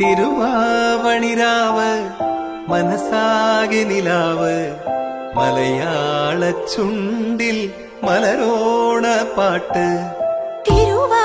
തിരുവാവണിരാവ് മനസാകിലാവ് മലയാള ചുണ്ടിൽ മലരോണ പാട്ട് തിരുവാ